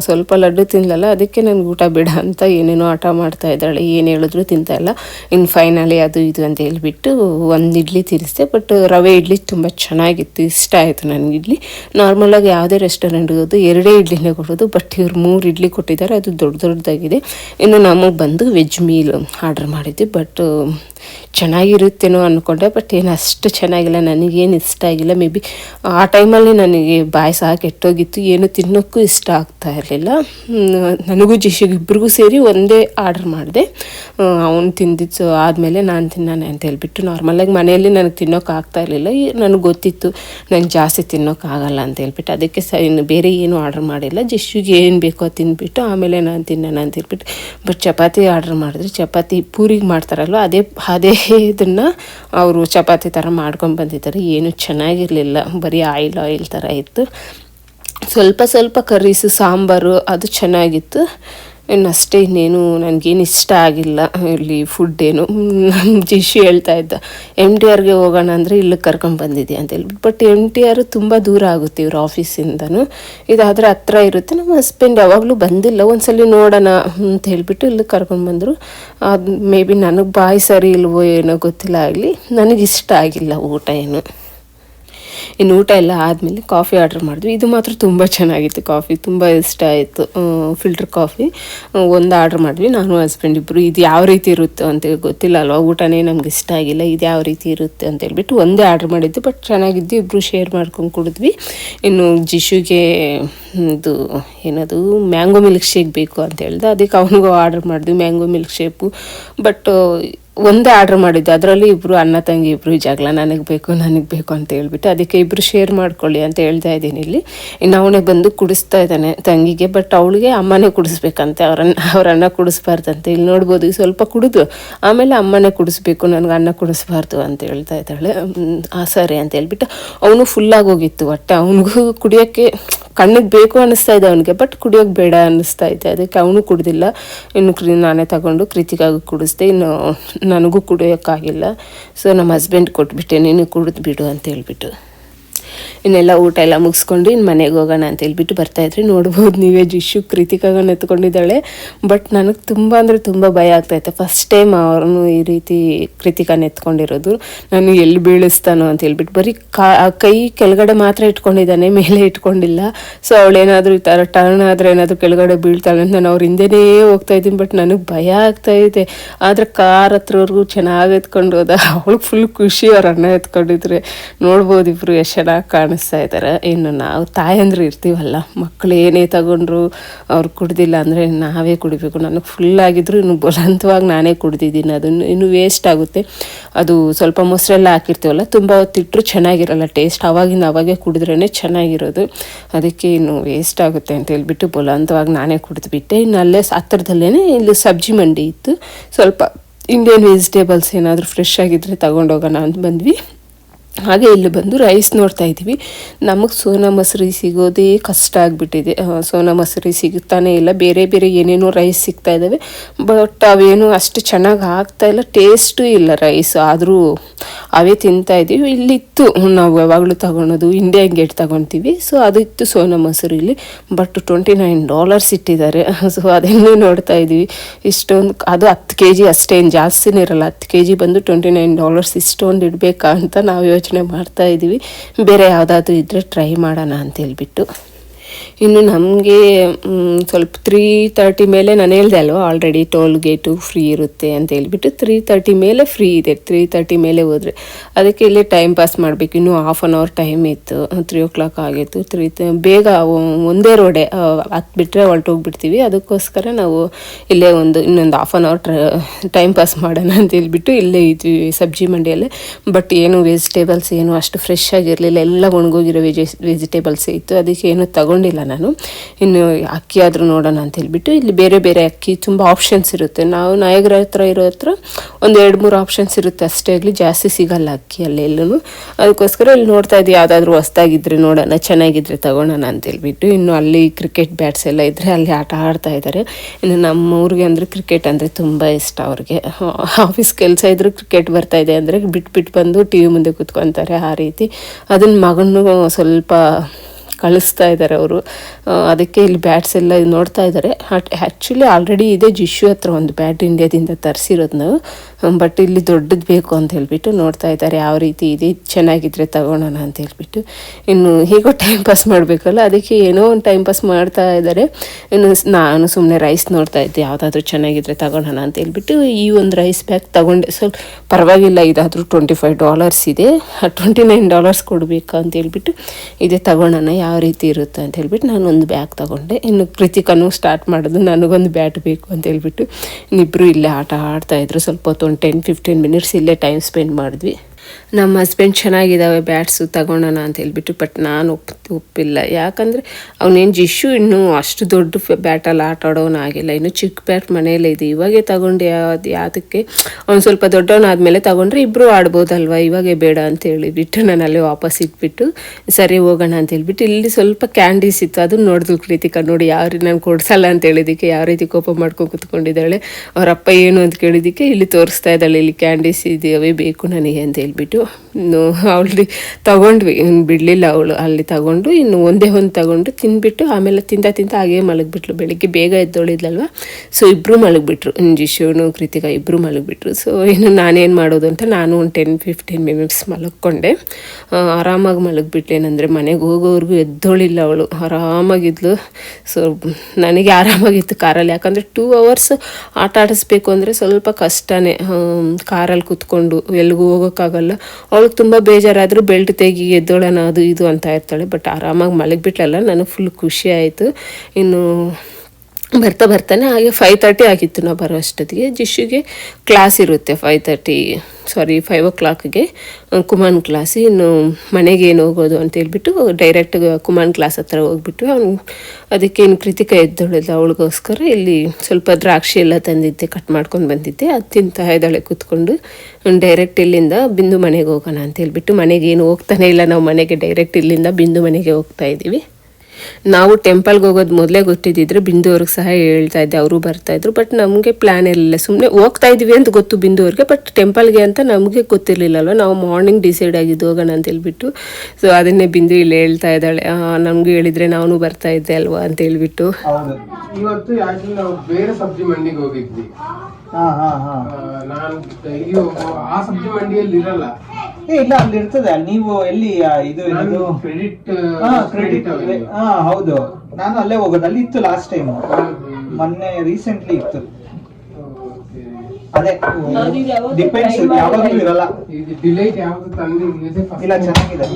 ಸ್ವಲ್ಪ ಲಡ್ಡು ತಿನ್ನಲಲ್ಲ ಅದಕ್ಕೆ ನನಗೆ ಊಟ ಬೇಡ ಅಂತ ಏನೇನೋ ಆಟ ಮಾಡ್ತಾ ಇದ್ದಾಳೆ, ಏನು ಹೇಳಿದ್ರು ತಿಂತಾ ಇಲ್ಲ. ಇನ್ನು ಫೈನಲಿ ಅದು ಇದು ಅಂತ ಹೇಳ್ಬಿಟ್ಟು ಒಂದು ಇಡ್ಲಿ ತಿರ್ಸ್ದೆ ಬಟ್ ರವೆ ಇಡ್ಲಿ ತುಂಬ ಚೆನ್ನಾಗಿತ್ತು, ಇಷ್ಟ ಆಯಿತು ನನಗೆ ಇಡ್ಲಿ. ನಾರ್ಮಲಾಗಿ ಯಾವುದೇ ರೆಸ್ಟೋರೆಂಟ್ಗೆ ಹೋದು ಎರಡೇ ಇಡ್ಲಿನೇ ಕೊಡೋದು ಬಟ್ ಇವ್ರು ಮೂರು ಇಡ್ಲಿ ಕೊಟ್ಟಿದ್ದಾರೆ, ಅದು ದೊಡ್ಡ ದೊಡ್ಡದಾಗಿದೆ. ಇನ್ನು ನಮಗೆ ಬಂದು ವೆಜ್ ಮೀಲ್ ಆರ್ಡ್ರ್ ಮಾಡಿದ್ವಿ ಬಟ್ ಚೆನ್ನಾಗಿರುತ್ತೇನೋ ಅಂದ್ಕೊಂಡೆ ಬಟ್ ಏನು ಅಷ್ಟು ಚೆನ್ನಾಗಿಲ್ಲ ನನಗೇನು ಇಷ್ಟ ಆಗಿಲ್ಲ ಮೇ ಬಿ ಆ ಟೈಮಲ್ಲಿ ನನಗೆ ಬಾಯಿ ಸಹ ಕೆಟ್ಟೋಗಿತ್ತು, ಏನು ತಿನ್ನೋಕ್ಕೂ ಇಷ್ಟ ಆಗ್ತಾ ಇರಲಿಲ್ಲ. ನನಗೂ ಜಿಶಿಗೆ ಇಬ್ಬರಿಗೂ ಸೇರಿ ಒಂದೇ ಆರ್ಡ್ರ್ ಮಾಡಿದೆ. ಅವನು ತಿಂದಿದ್ದು ಆದಮೇಲೆ ನಾನು ತಿನ್ನಾನೆ ಅಂತ ಹೇಳ್ಬಿಟ್ಟು ನಾರ್ಮಲಾಗಿ ಮನೆಯಲ್ಲಿ ನನಗೆ ತಿನ್ನೋಕೆ ಆಗ್ತಾ ಇರಲಿಲ್ಲ ನನಗೆ ಗೊತ್ತಿತ್ತು ನಂಗೆ ಜಾಸ್ತಿ ತಿನ್ನೋಕ್ಕಾಗಲ್ಲ ಅಂತ ಹೇಳ್ಬಿಟ್ಟು ಅದಕ್ಕೆ ಸ ಇನ್ನು ಬೇರೆ ಏನು ಆರ್ಡ್ರ್ ಮಾಡಿಲ್ಲ. ಜಿಶಿಗೆ ಏನು ಬೇಕೋ ತಿನ್ಬಿಟ್ಟು ಆಮೇಲೆ ನಾನು ತಿನ್ನೋಣ ಅಂತ ಹೇಳ್ಬಿಟ್ಟು, ಬಟ್ ಚಪಾತಿ ಆರ್ಡ್ರ್ ಮಾಡಿದ್ರೆ ಚಪಾತಿ ಪೂರಿಗೆ ಮಾಡ್ತಾರಲ್ವ, ಅದೇ ಅದೇ ಇದನ್ನು ಅವರು ಚಪಾತಿ ಥರ ಮಾಡ್ಕೊಂಡು ಬಂದಿದ್ದಾರೆ. ಏನು ಚೆನ್ನಾಗಿರಲಿಲ್ಲ. ಬರೀ ಆಯಿಲ್ ಆಯಿಲ್ ಥರ ಇತ್ತು. ಸ್ವಲ್ಪ ಸ್ವಲ್ಪ ಕರ್ರೀಸು, ಸಾಂಬಾರು ಅದು ಚೆನ್ನಾಗಿತ್ತು. ಇನ್ನು ಅಷ್ಟೇ ಇನ್ನೇನು, ನನಗೇನು ಇಷ್ಟ ಆಗಿಲ್ಲ. ಇಲ್ಲಿ ಫುಡ್ ಏನು. ನಮ್ಮ ಜಿಶಿ ಹೇಳ್ತಾ ಇದ್ದ ಎಂ ಟಿ ಆರ್ಗೆ ಹೋಗೋಣ ಅಂದರೆ ಇಲ್ಲಿಗೆ ಕರ್ಕೊಂಡು ಬಂದಿದ್ದೆ ಅಂತ ಹೇಳ್ಬಿಟ್ಟು ಬಟ್ ಎಂ ಟಿ ಆರ್ ತುಂಬ ದೂರ ಆಗುತ್ತೆ ಇವ್ರ ಆಫೀಸಿಂದನೂ ಇದಾದರೆ ಹತ್ರ ಇರುತ್ತೆ, ನಮ್ಮ ಹಸ್ಬೆಂಡ್ ಯಾವಾಗಲೂ ಬಂದಿಲ್ಲ. ಒಂದ್ಸಲಿ ನೋಡೋಣ ಅಂತ ಹೇಳಿಬಿಟ್ಟು ಇಲ್ಲಿಗೆ ಕರ್ಕೊಂಡು ಬಂದರು. ಅದು ಮೇ ಬಿ ನನಗೆ ಬಾಯ್ ಸರಿ ಇಲ್ವೋ ಏನೋ ಗೊತ್ತಿಲ್ಲ ಆಗಲಿ, ನನಗೆ ಇಷ್ಟ ಆಗಿಲ್ಲ ಊಟ ಏನು. ಇನ್ನು ಊಟ ಎಲ್ಲ ಆದಮೇಲೆ ಕಾಫಿ ಆರ್ಡ್ರ್ ಮಾಡಿದ್ವಿ. ಇದು ಮಾತ್ರ ತುಂಬ ಚೆನ್ನಾಗಿತ್ತು ಕಾಫಿ, ತುಂಬ ಇಷ್ಟ ಆಯಿತು ಫಿಲ್ಟರ್ ಕಾಫಿ. ಒಂದು ಆರ್ಡ್ರ್ ಮಾಡಿದ್ವಿ. ನಾನು ಹಸ್ಬೆಂಡ್ ಇಬ್ಬರು ಇದು ಯಾವ ರೀತಿ ಇರುತ್ತೆ ಅಂತ ಗೊತ್ತಿಲ್ಲ ಅಲ್ವಾ? ಊಟನೇ ನಮ್ಗೆ ಇಷ್ಟ ಆಗಿಲ್ಲ. ಇದು ಯಾವ ರೀತಿ ಇರುತ್ತೆ ಅಂತ ಹೇಳ್ಬಿಟ್ಟು ಒಂದೇ ಆರ್ಡ್ರ್ ಮಾಡಿದ್ದು. ಬಟ್ ಚೆನ್ನಾಗಿದ್ದು ಇಬ್ಬರು ಶೇರ್ ಮಾಡ್ಕೊಂಡು ಕುಡಿದ್ವಿ. ಇನ್ನು ಜಿಶುಗೆ ಇದು ಏನದು ಮ್ಯಾಂಗೋ ಮಿಲ್ಕ್ ಶೇಕ್ ಬೇಕು ಅಂತ ಹೇಳ್ದೆ. ಅದಕ್ಕೆ ಅವನಿಗೂ ಆರ್ಡ್ರ್ ಮಾಡಿದ್ವಿ ಮ್ಯಾಂಗೋ ಮಿಲ್ಕ್ ಶೇಕು ಬಟ್ ಒಂದೇ ಆರ್ಡ್ರ್ ಮಾಡಿದ್ದೆ. ಅದರಲ್ಲಿ ಇಬ್ಬರು ಅಣ್ಣ, ತಂಗಿ ಇಬ್ಬರು ಜಗಳ ನನಗೆ ಬೇಕು ನನಗೆ ಬೇಕು ಅಂತ ಹೇಳ್ಬಿಟ್ಟು ಅದಕ್ಕೆ ಇಬ್ಬರು ಶೇರ್ ಮಾಡ್ಕೊಳ್ಳಿ ಅಂತ ಹೇಳ್ತಾ ಇದ್ದೀನಿ ಇಲ್ಲಿ. ಇನ್ನು ಅವನೇ ಬಂದು ಕುಡಿಸ್ತಾ ಇದ್ದಾನೆ ತಂಗಿಗೆ ಬಟ್ ಅವಳಿಗೆ ಅಮ್ಮನೇ ಕುಡಿಸ್ಬೇಕಂತೆ. ಅವರನ್ನ ಅವರನ್ನ ಕುಡಿಸ್ಬಾರ್ದಂತೆ. ಇಲ್ಲಿ ನೋಡ್ಬೋದು ಸ್ವಲ್ಪ ಕುಡಿದು, ಆಮೇಲೆ ಅಮ್ಮನೇ ಕುಡಿಸ್ಬೇಕು, ನನಗೆ ಅನ್ನ ಕುಡಿಸ್ಬಾರ್ದು ಅಂತ ಹೇಳ್ತಾ ಇದ್ದಾಳೆ. ಆ ಸರಿ ಅಂತ ಹೇಳ್ಬಿಟ್ಟು ಅವನು ಫುಲ್ಲಾಗಿ ಹೋಗಿತ್ತು. ಹೊಟ್ಟೆ ಅವನಿಗೂ ಕುಡಿಯೋಕ್ಕೆ ಕಣ್ಣಿಗೆ ಬೇಕು ಅನ್ನಿಸ್ತಾ ಇದೆ ಅವನಿಗೆ ಬಟ್ ಕುಡಿಯೋಕೆ ಬೇಡ ಅನ್ನಿಸ್ತಾ ಇದೆ. ಅದಕ್ಕೆ ಅವನು ಕುಡ್ದಿಲ್ಲ. ಇನ್ನು ಕ್ರಿ, ನಾನೇ ತಗೊಂಡು ಕೃತಿಗಾಗಿ ಕುಡಿಸ್ದೆ. ಇನ್ನು ನನಗೂ ಕುಡಿಯೋಕ್ಕಾಗಿಲ್ಲ. ಸೊ ನಮ್ಮ ಹಸ್ಬೆಂಡ್ ಕೊಟ್ಬಿಟ್ಟೆ. ನೀನು ಕುಡಿದು ಬಿಡು ಅಂತ ಹೇಳ್ಬಿಟ್ಟು. ಇನ್ನೆಲ್ಲ ಊಟ ಎಲ್ಲ ಮುಗಿಸ್ಕೊಂಡು ಇನ್ನು ಮನೆಗೆ ಹೋಗೋಣ ಅಂತ ಹೇಳ್ಬಿಟ್ಟು ಬರ್ತಾಯಿದ್ರಿ ನೋಡ್ಬೋದು ನೀವೇ ಜಿಶು ಕೃತಿಕಾಗ ಎತ್ಕೊಂಡಿದ್ದಾಳೆ. ಬಟ್ ನನಗೆ ತುಂಬ ಅಂದರೆ ತುಂಬ ಭಯ ಆಗ್ತಾಯಿತ್ತು ಫಸ್ಟ್ ಟೈಮ್ ಅವ್ರನ್ನು ಈ ರೀತಿ ಕೃತಿಕಾನ ಎತ್ಕೊಂಡಿರೋದು. ನಾನು ಎಲ್ಲಿ ಬೀಳಿಸ್ತಾನೋ ಅಂತ ಹೇಳ್ಬಿಟ್ಟು ಬರೀ ಕಾ ಕೈ ಕೆಳಗಡೆ ಮಾತ್ರ ಇಟ್ಕೊಂಡಿದ್ದಾನೆ, ಮೇಲೆ ಇಟ್ಕೊಂಡಿಲ್ಲ. ಸೊ ಅವಳೇನಾದರೂ ಈ ಥರ ಟರ್ನ್ ಆದರೆ ಏನಾದರೂ ಕೆಳಗಡೆ ಬೀಳ್ತಾಳೆ ಅಂತ ನಾನು ಅವ್ರ ಹಿಂದೆನೇ ಹೋಗ್ತಾ ಇದ್ದೀನಿ. ಬಟ್ ನನಗೆ ಭಯ ಆಗ್ತಾ ಇದೆ. ಆದರೆ ಕಾರ್ ಹತ್ರವರೆಗೂ ಚೆನ್ನಾಗಿ ಎತ್ಕೊಂಡು ಹೋದ ಅವಳು ಫುಲ್ ಖುಷಿ ಅವ್ರ ಅಣ್ಣ ಎತ್ಕೊಂಡಿದ್ರೆ. ನೋಡ್ಬೋದು ಇಬ್ರು ಎಷ್ಟು ಚೆನ್ನಾಗಿ ಕಾಣಿಸ್ತಾ ಇದ್ದಾರೆ ಇನ್ನು ನಾವು ತಾಯಂದ್ರು ಇರ್ತೀವಲ್ಲ ಮಕ್ಕಳು ಏನೇ ತಗೊಂಡ್ರು ಅವ್ರು ಕುಡ್ದಿಲ್ಲ ಅಂದರೆ ನಾವೇ ಕುಡಿಬೇಕು. ನನಗೆ ಫುಲ್ ಆಗಿದ್ರು ಇನ್ನು ಬಲವಂತವಾಗಿ ನಾನೇ ಕುಡ್ದಿದ್ದೀನಿ. ಅದನ್ನು ಇನ್ನು ವೇಸ್ಟ್ ಆಗುತ್ತೆ. ಅದು ಸ್ವಲ್ಪ ಮೊಸರೆಲ್ಲ ಹಾಕಿರ್ತೀವಲ್ಲ, ತುಂಬ ಹೊತ್ತಿಟ್ಟರು ಚೆನ್ನಾಗಿರಲ್ಲ ಟೇಸ್ಟ್ ಅವಾಗಿಂದ ಅವಾಗೆ ಕುಡಿದ್ರೇ ಚೆನ್ನಾಗಿರೋದು. ಅದಕ್ಕೆ ಇನ್ನು ವೇಸ್ಟ್ ಆಗುತ್ತೆ ಅಂತ ಹೇಳ್ಬಿಟ್ಟು ಬಲವಂತವಾಗಿ ನಾನೇ ಕುಡಿದ್ಬಿಟ್ಟೆ. ಇನ್ನು ಅಲ್ಲೇ ಹತ್ತಿರದಲ್ಲೇ ಇಲ್ಲಿ ಸಬ್ಜಿ ಮಂಡಿ ಇತ್ತು. ಸ್ವಲ್ಪ ಇಂಡಿಯನ್ ವೆಜಿಟೇಬಲ್ಸ್ ಏನಾದರೂ ಫ್ರೆಶ್ ಆಗಿದ್ದರೆ ತಗೊಂಡೋಗೋಣ ಅಂತ ಬಂದ್ವಿ. ಹಾಗೆ ಇಲ್ಲಿ ಬಂದು ರೈಸ್ ನೋಡ್ತಾ ಇದ್ದೀವಿ. ನಮಗೆ ಸೋನಾ ಮಸೂರಿ ಸಿಗೋದೇ ಕಷ್ಟ ಆಗಿಬಿಟ್ಟಿದೆ. ಸೋನಾ ಮಸೂರಿ ಸಿಗುತ್ತಾನೆ ಇಲ್ಲ, ಬೇರೆ ಬೇರೆ ಏನೇನೋ ರೈಸ್ ಸಿಗ್ತಾ ಇದ್ದಾವೆ ಬಟ್ ಅವೇನು ಅಷ್ಟು ಚೆನ್ನಾಗಿ ಆಗ್ತಾ ಇಲ್ಲ ಟೇಸ್ಟು ಇಲ್ಲ ರೈಸ್ ಆದರೂ ಅವೇ ತಿಂತಾ ಇದ್ದೀವಿ. ಇಲ್ಲಿತ್ತು, ನಾವು ಯಾವಾಗಲೂ ತಗೊಳೋದು ಇಂಡಿಯನ್ ಗೇಟ್ ತಗೊತೀವಿ ಸೊ ಅದು ಇತ್ತು ಸೋನಾ ಮಸೂರಿಲಿ ಬಟ್ ಟ್ವೆಂಟಿ ನೈನ್ ಡಾಲರ್ಸ್ ಇಟ್ಟಿದ್ದಾರೆ. ಸೊ ಅದನ್ನೇ ನೋಡ್ತಾ ಇದ್ದೀವಿ. ಇಷ್ಟೊಂದು, ಅದು ಹತ್ತು ಕೆ ಜಿ ಅಷ್ಟೇನು ಜಾಸ್ತಿನೇ ಇರಲ್ಲ. ಹತ್ತು ಕೆ ಜಿ ಬಂದು ಟ್ವೆಂಟಿ ನೈನ್ ಡಾಲರ್ಸ್ ಇಷ್ಟೊಂದು ಇಡಬೇಕಾ ಅಂತ ನಾವು ಯೋಚನೆ ಮಾಡ್ತಾ ಇದ್ದೀವಿ ಬೇರೆ ಯಾವುದಾದ್ರೂ ಇದ್ದರೆ ಟ್ರೈ ಮಾಡೋಣ ಅಂತ ಹೇಳ್ಬಿಟ್ಟು. ಇನ್ನು ನಮಗೆ ಸ್ವಲ್ಪ ತ್ರೀ ತರ್ಟಿ ಮೇಲೆ ನಾನು ಹೇಳ್ದೆ ಅಲ್ವಾ ಆಲ್ರೆಡಿ ಟೋಲ್ ಗೇಟು ಫ್ರೀ ಇರುತ್ತೆ ಅಂತ ಹೇಳಿಬಿಟ್ಟು ತ್ರೀ ತರ್ಟಿ ಮೇಲೆ ಫ್ರೀ ಇದೆ. ತ್ರೀ ತರ್ಟಿ ಮೇಲೆ ಹೋದರೆ ಅದಕ್ಕೆ ಇಲ್ಲೇ ಟೈಮ್ ಪಾಸ್ ಮಾಡಬೇಕು. ಇನ್ನೂ ಹಾಫ್ ಆನ್ ಅವರ್ ಟೈಮ್ ಇತ್ತು. ತ್ರೀ ಓ ಕ್ಲಾಕ್ ಆಗಿತ್ತು ತ್ರೀ ಬೇಗ ಒಂದೇ ರೋಡೆ ಹತ್ತು ಬಿಟ್ಟರೆ ಹೊರಟೋಗ್ಬಿಡ್ತೀವಿ. ಅದಕ್ಕೋಸ್ಕರ ನಾವು ಇಲ್ಲೇ ಒಂದು, ಇನ್ನೊಂದು half an hour time pass ಮಾಡೋಣ ಅಂತ ಹೇಳ್ಬಿಟ್ಟು ಇಲ್ಲೇ ಇದ್ವಿ. ಸಬ್ಜಿ ಮಂಡಿಯಲ್ಲೇ. ಬಟ್ ಏನು ವೆಜಿಟೇಬಲ್ಸ್ ಏನು ಅಷ್ಟು ಫ್ರೆಶ್ ಆಗಿರಲಿಲ್ಲ. ಎಲ್ಲ ಒಣಗೋಗಿರೋ ವೆಜಿ ವೆಜಿಟೇಬಲ್ಸ್ ಇತ್ತು. ಅದಕ್ಕೆ ಏನು ತಗೊಂಡಿಲ್ಲ ಇನ್ನು ಅಕ್ಕಿ ಆದರೂ ನೋಡೋಣ ಅಂತ ಹೇಳ್ಬಿಟ್ಟು ಇಲ್ಲಿ ಬೇರೆ ಬೇರೆ ಅಕ್ಕಿ ತುಂಬ ಆಪ್ಷನ್ಸ್ ಇರುತ್ತೆ. ನಾವು ನಾಯಗ್ರ ಹತ್ರ ಇರೋ ಹತ್ರ ಒಂದು ಎರಡು ಮೂರು ಆಪ್ಷನ್ಸ್ ಇರುತ್ತೆ ಅಷ್ಟೇ. ಆಗಲಿ ಜಾಸ್ತಿ ಸಿಗಲ್ಲ ಅಕ್ಕಿ ಅಲ್ಲಿ ಎಲ್ಲೂ ಅದಕ್ಕೋಸ್ಕರ ಇಲ್ಲಿ ನೋಡ್ತಾ ಇದ್ದೀವಿ ಯಾವುದಾದ್ರೂ ಹೊಸ್ದಾಗಿದ್ದರೆ ನೋಡೋಣ ಚೆನ್ನಾಗಿದ್ದರೆ ತಗೊಳೋಣ ಅಂತ ಹೇಳ್ಬಿಟ್ಟು. ಇನ್ನು ಅಲ್ಲಿ ಕ್ರಿಕೆಟ್ ಬ್ಯಾಟ್ಸ್ ಎಲ್ಲ ಇದ್ದರೆ ಅಲ್ಲಿ ಆಟ ಆಡ್ತಾ ಇದ್ದಾರೆ. ಇನ್ನು ನಮ್ಮ ಊರಿಗೆ ಅಂದರೆ ಕ್ರಿಕೆಟ್ ಅಂದರೆ ತುಂಬ ಇಷ್ಟ ಅವ್ರಿಗೆ. ಆಫೀಸ್ ಕೆಲಸ ಇದ್ದರೂ ಕ್ರಿಕೆಟ್ ಬರ್ತಾ ಇದೆ ಅಂದರೆ ಬಿಟ್ಬಿಟ್ಟು ಬಂದು ಟಿ ವಿ ಮುಂದೆ ಕೂತ್ಕೊತಾರೆ ಆ ರೀತಿ. ಅದನ್ನ ಮಗನೂ ಸ್ವಲ್ಪ ಕಳಿಸ್ತಾ ಇದ್ದಾರೆ ಅವರು. ಅದಕ್ಕೆ ಇಲ್ಲಿ ಬ್ಯಾಟ್ಸ್ ಎಲ್ಲ ನೋಡ್ತಾ ಇದ್ದಾರೆ. ಆ್ಯಕ್ಚುಲಿ ಆಲ್ರೆಡಿ ಇದೆ ಜಿಶು ಹತ್ರ ಒಂದು ಬ್ಯಾಟ್ ಇಂಡಿಯಾದಿಂದ ತರಿಸಿರೋದು ನಾವು ಬಟ್ ಇಲ್ಲಿ ದೊಡ್ಡದು ಬೇಕು ಅಂತ ಹೇಳ್ಬಿಟ್ಟು ನೋಡ್ತಾ ಇದ್ದಾರೆ. ಯಾವ ರೀತಿ ಇದೆ, ಚೆನ್ನಾಗಿದ್ರೆ ತಗೊಳೋಣ ಅಂತ ಹೇಳ್ಬಿಟ್ಟು. ಇನ್ನು ಹೇಗೋ ಟೈಮ್ ಪಾಸ್ ಮಾಡಬೇಕಲ್ಲ, ಅದಕ್ಕೆ ಏನೋ ಒಂದು ಟೈಮ್ ಪಾಸ್ ಮಾಡ್ತಾ ಇದ್ದಾರೆ. ಇನ್ನು ನಾನು ಸುಮ್ಮನೆ ರೈಸ್ ನೋಡ್ತಾ ಇದ್ದೆ, ಯಾವುದಾದ್ರೂ ಚೆನ್ನಾಗಿದ್ರೆ ತಗೊಳೋಣ ಅಂತ ಹೇಳ್ಬಿಟ್ಟು ಈ ಒಂದು ರೈಸ್ ಬ್ಯಾಗ್ ತಗೊಂಡೆ. ಸ್ವಲ್ಪ ಪರವಾಗಿಲ್ಲ, ಇದಾದರೂ ಟ್ವೆಂಟಿ ಫೈವ್ ಡಾಲರ್ಸ್ ಇದೆ. ಟ್ವೆಂಟಿ ನೈನ್ ಡಾಲರ್ಸ್ ಕೊಡಬೇಕಾ ಅಂತ ಹೇಳ್ಬಿಟ್ಟು ಇದೇ ತಗೊಳ್ಳೋಣ ಯಾವ ರೀತಿ ಇರುತ್ತೆ ಅಂತ ಹೇಳ್ಬಿಟ್ಟು ನಾನು ಒಂದು ಬ್ಯಾಗ್ ತಗೊಂಡೆ. ಇನ್ನು ಕೃತಿಕನೂ ಸ್ಟಾರ್ಟ್ ಮಾಡೋದು, ನನಗೊಂದು ಬ್ಯಾಟ್ ಬೇಕು ಅಂತ ಹೇಳ್ಬಿಟ್ಟು ಇನ್ನಿಬ್ಬರು ಇಲ್ಲೇ ಆಟ ಆಡ್ತಾಯಿದ್ರು ಸ್ವಲ್ಪ ಹೊತ್ತು ಒಂದು ಟೆನ್ ಫಿಫ್ಟೀನ್ ಮಿನಿಟ್ಸ್ ಇಲ್ಲೇ ಟೈಮ್ ಸ್ಪೆಂಡ್ ಮಾಡಿದ್ವಿ. ನಮ್ಮ ಹಸ್ಬೆಂಡ್ ಚೆನ್ನಾಗಿದ್ದಾವೆ ಬ್ಯಾಟ್ಸು ತಗೊಳ್ಳೋಣ ಅಂತ ಹೇಳ್ಬಿಟ್ಟು ಬಟ್ ನಾನು ಒಪ್ ಒಪ್ಪಿಲ್ಲ. ಯಾಕಂದರೆ ಅವನೇನು ಜಿಶು ಇನ್ನೂ ಅಷ್ಟು ದೊಡ್ಡ ಬ್ಯಾಟಲ್ಲಿ ಆಟ ಆಡೋನಾಗಿಲ್ಲ ಇನ್ನು ಚಿಕ್ಕ ಬ್ಯಾಟ್ ಮನೆಯಲ್ಲೇ ಇದೆ. ಇವಾಗೆ ತಗೊಂಡು ಯಾವ್ದು ಯಾವುದಕ್ಕೆ ಅವ್ನು ಸ್ವಲ್ಪ ದೊಡ್ಡವನಾದಮೇಲೆ ತಗೊಂಡ್ರೆ ಇಬ್ಬರು ಆಡ್ಬೋದಲ್ವ? ಇವಾಗೆ ಬೇಡ ಅಂತ ಹೇಳಿಬಿಟ್ಟು ನಾನು ಅಲ್ಲೇ ವಾಪಸ್ ಇಟ್ಬಿಟ್ಟು, ಸರಿ ಹೋಗೋಣ ಅಂತ ಹೇಳ್ಬಿಟ್ಟು, ಇಲ್ಲಿ ಸ್ವಲ್ಪ ಕ್ಯಾಂಡೀಸ್ ಇತ್ತು. ಅದನ್ನ ನೋಡಿದ್ಲು ಕೃತಿಕಾ. ನೋಡಿ ಯಾವ ನಾನು ಕೊಡ್ಸಲ್ಲ ಅಂತ ಹೇಳಿದ್ದಕ್ಕೆ ಯಾವ ರೀತಿ ಕೋಪ ಮಾಡ್ಕೊಂಡು ಕೂತ್ಕೊಂಡಿದ್ದಾಳೆ? ಅವರಪ್ಪ ಏನು ಅಂತ ಕೇಳಿದ್ದಕ್ಕೆ ಇಲ್ಲಿ ತೋರಿಸ್ತಾ ಇದ್ದಾಳೆ, ಇಲ್ಲಿ ಕ್ಯಾಂಡೀಸ್ ಇದೆಯವೇ ಬೇಕು ನನಗೆ ಅಂತ ಹೇಳ್ಬಿಟ್ಟು. ಇನ್ನು ಅವಳು ತಗೊಂಡ್ವಿ, ಇನ್ನು ಬಿಡಲಿಲ್ಲ ಅವಳು. ಅಲ್ಲಿ ತಗೊಂಡು, ಇನ್ನು ಒಂದೇ ಒಂದು ತಗೊಂಡು ತಿಂದ್ಬಿಟ್ಟು ಆಮೇಲೆ ತಿಂತ ತಿಂತ ಹಾಗೇ ಮಲಗಿಬಿಟ್ಲು. ಬೆಳಿಗ್ಗೆ ಬೇಗ ಎದ್ದೊಳಿದ್ಲಲ್ವ? ಸೊ ಇಬ್ಬರು ಮಲಗಿಬಿಟ್ರು. ಜಿಶೋನು ಕೃತಿಕ ಇಬ್ಬರು ಮಲಗಿಬಿಟ್ರು. ಸೊ ಇನ್ನು ನಾನೇನು ಮಾಡೋದು ಅಂತ ನಾನು ಒಂದು ಟೆನ್ ಫಿಫ್ಟೀನ್ ಮಿನಿಟ್ಸ್ ಮಲಗ್ಕೊಂಡೆ. ಆರಾಮಾಗಿ ಮಲಗಿಬಿಟ್ಲೇನಂದರೆ ಮನೆಗೆ ಹೋಗೋವರೆಗೂ ಎದ್ದೋಳಿಲ್ಲ ಅವಳು. ಆರಾಮಾಗಿದ್ಲು. ಸೊ ನನಗೆ ಆರಾಮಾಗಿತ್ತು ಕಾರಲ್ಲಿ. ಯಾಕಂದರೆ ಟೂ ಅವರ್ಸ್ ಆಟ ಆಡಿಸ್ಬೇಕು ಅಂದರೆ ಸ್ವಲ್ಪ ಕಷ್ಟನೇ. ಕಾರಲ್ಲಿ ಕೂತ್ಕೊಂಡು ಎಲ್ಲಿಗೂ ಹೋಗೋಕ್ಕಾಗಲ್ಲ. ಅವಳಿಗೆ ತುಂಬ ಬೇಜಾರಾದರೂ ಬೆಲ್ಟ್ ತೆಗಿ ಎದ್ದೋಳೋಣ ಅದು ಇದು ಅಂತ ಇರ್ತಾಳೆ. ಬಟ್ ಆರಾಮಾಗಿ ಮಲಗಿಬಿಟ್ಲಲ್ಲ, ನನಗೆ ಫುಲ್ ಖುಷಿ ಆಯಿತು. ಇನ್ನು ಬರ್ತಾ ಬರ್ತಾನೆ, ಹಾಗೆ ಫೈವ್ ತರ್ಟಿ ಆಗಿತ್ತು ನಾವು ಬರೋ ಅಷ್ಟೊತ್ತಿಗೆ. ಜಿಶುಗೆ ಕ್ಲಾಸ್ ಇರುತ್ತೆ ಫೈವ್ ತರ್ಟಿ ಸಾರಿ ಫೈವ್ ಓ ಕ್ಲಾಕ್ಗೆ ಕುಮಾನ್ ಕ್ಲಾಸ್ ಇನ್ನು ಮನೆಗೆ ಏನು ಹೋಗೋದು ಅಂತ ಹೇಳ್ಬಿಟ್ಟು ಡೈರೆಕ್ಟ್ ಕುಮಾನ್ ಕ್ಲಾಸ್ ಹತ್ರ ಹೋಗ್ಬಿಟ್ಟು ಅವ್ನು ಅದಕ್ಕೆ ಏನು ಕೃತಿಕ ಎದ್ದೊಳಿಲ್ಲ ಅವಳಿಗೋಸ್ಕರ ಇಲ್ಲಿ ಸ್ವಲ್ಪ ದ್ರಾಕ್ಷಿ ಎಲ್ಲ ತಂದಿದ್ದೆ ಕಟ್ ಮಾಡ್ಕೊಂಡು ಬಂದಿದ್ದೆ. ಅದು ತಿಂತಾ ಇದ್ದಾಳೆ ಕೂತ್ಕೊಂಡು. ಡೈರೆಕ್ಟ್ ಇಲ್ಲಿಂದ ಬಿಂದು ಮನೆಗೆ ಹೋಗೋಣ ಅಂತ ಹೇಳ್ಬಿಟ್ಟು ಮನೆಗೆ ಏನು ಹೋಗ್ತಾನೆ ಇಲ್ಲ. ನಾವು ಮನೆಗೆ ಡೈರೆಕ್ಟ್ ಇಲ್ಲಿಂದ ಬಿಂದು ಮನೆಗೆ ಹೋಗ್ತಾ ಇದ್ದೀವಿ. ನಾವು ಟೆಂಪಲ್ಗೆ ಹೋಗೋದು ಮೊದಲೇ ಗೊತ್ತಿದ್ದಿದ್ರೆ ಬಿಂದು ಅವ್ರಿಗೆ ಸಹ ಹೇಳ್ತಾ ಇದ್ದೆ, ಅವರು ಬರ್ತಾ ಇದ್ರು. ಬಟ್ ನಮಗೆ ಪ್ಲ್ಯಾನ್ ಇರಲಿಲ್ಲ. ಸುಮ್ಮನೆ ಹೋಗ್ತಾ ಇದ್ವಿ ಅಂತ ಗೊತ್ತು ಬಿಂದು ಅವ್ರಿಗೆ ಬಟ್ ಟೆಂಪಲ್ಗೆ ಅಂತ ನಮಗೆ ಗೊತ್ತಿರಲಿಲ್ಲಲ್ವ? ನಾವು ಮಾರ್ನಿಂಗ್ ಡಿಸೈಡ್ ಆಗಿದ್ದು ಹೋಗೋಣ ಅಂತ ಹೇಳ್ಬಿಟ್ಟು ಸೊ ಅದನ್ನೇ ಬಿಂದು ಇಲ್ಲಿ ಹೇಳ್ತಾ ಇದ್ದಾಳೆ. ನಮಗೆ ಹೇಳಿದ್ರೆ ನಾನು ಬರ್ತಾ ಇದ್ದೆ ಅಲ್ವಾ ಅಂತ ಹೇಳ್ಬಿಟ್ಟು. ಇವತ್ತು ಬೇರೆ ಸಬ್ಜಿ ಮಂಡಿಗೆ ಹೋಗಿದ್ವಿ. ನಾನು ಆ ಸಬ್ಜಿ ಮಂಡಿಯಲ್ಲಿ ಇರಲ್ಲ. ಏ ಇಲ್ಲ ಅಲ್ಲಿ ಇರ್ತದೆ. ಅಲ್ಲಿ ನೀವು ಎಲ್ಲಿ ಆ, ಇದು ನಾನು ಇದು ಕ್ರೆಡಿಟ್ ಹಾ ಕ್ರೆಡಿಟ್ ಹಾ ಹೌದು. ನಾನು ಅಲ್ಲೇ ಹೋಗೋದು. ಅಲ್ಲಿ ಇತ್ತು ಲಾಸ್ಟ್ ಟೈಮ್ ಮೊನ್ನೆ ರೀಸೆಂಟ್ಲಿ ಇತ್ತು. ಅದೇ ಡಿಪೆಂಡ್ಸ್ ಯಾವಾಗಲೂ ಇರಲ್ಲ. ಇದು ಡಿಲೈಟ್ ಯಾವ್ದು ತಂದು ಇದೆ first ಇಲ್ಲ ಚೆನ್ನಾಗಿದೆ.